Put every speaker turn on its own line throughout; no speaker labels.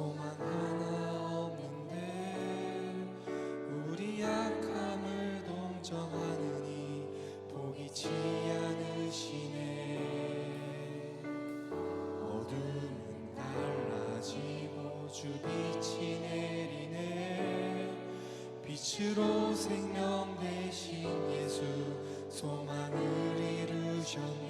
소망 하나 없는데 우리 약함을 동정하느니 보이지 않으시네. 어둠은 달라지고 주 빛이 내리네. 빛으로 생명 되신 예수 소망을 이루셨네.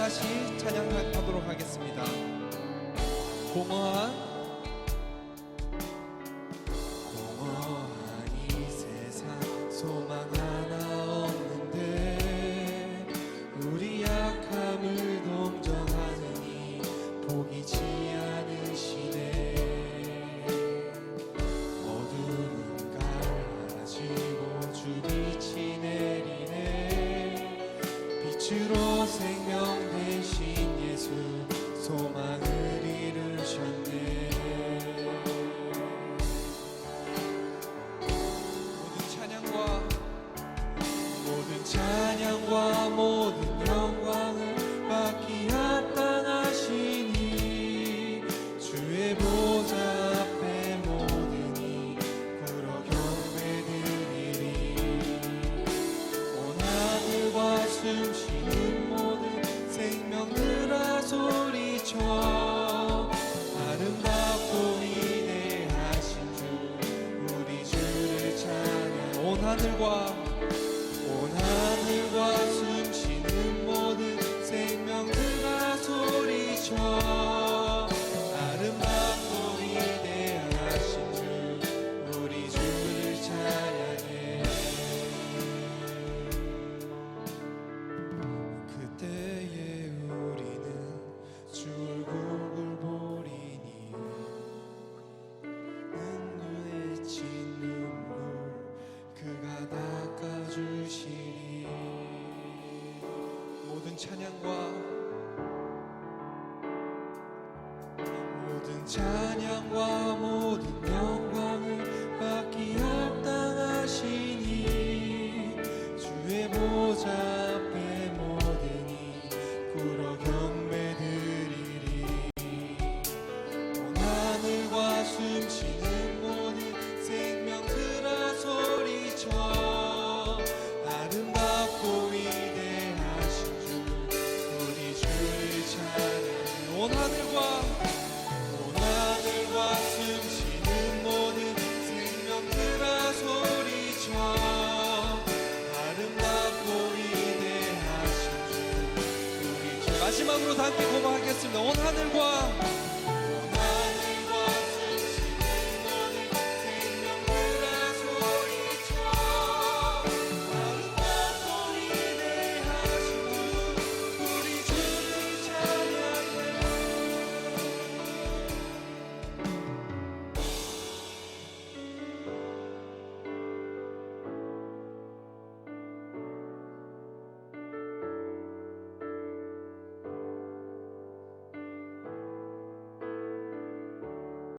다시 찬양하도록 하겠습니다. 공허한 찬양과 모든 영광을 받기 합당하시니 주의 보좌 앞에 모든 이 꿇어 경배드리리. 원하늘과 숨쉬는 모든 생명들아 소리쳐 하늘과 찬양과 모든 찬양과 모든 영 함께 고백하겠습니다. 온 하늘과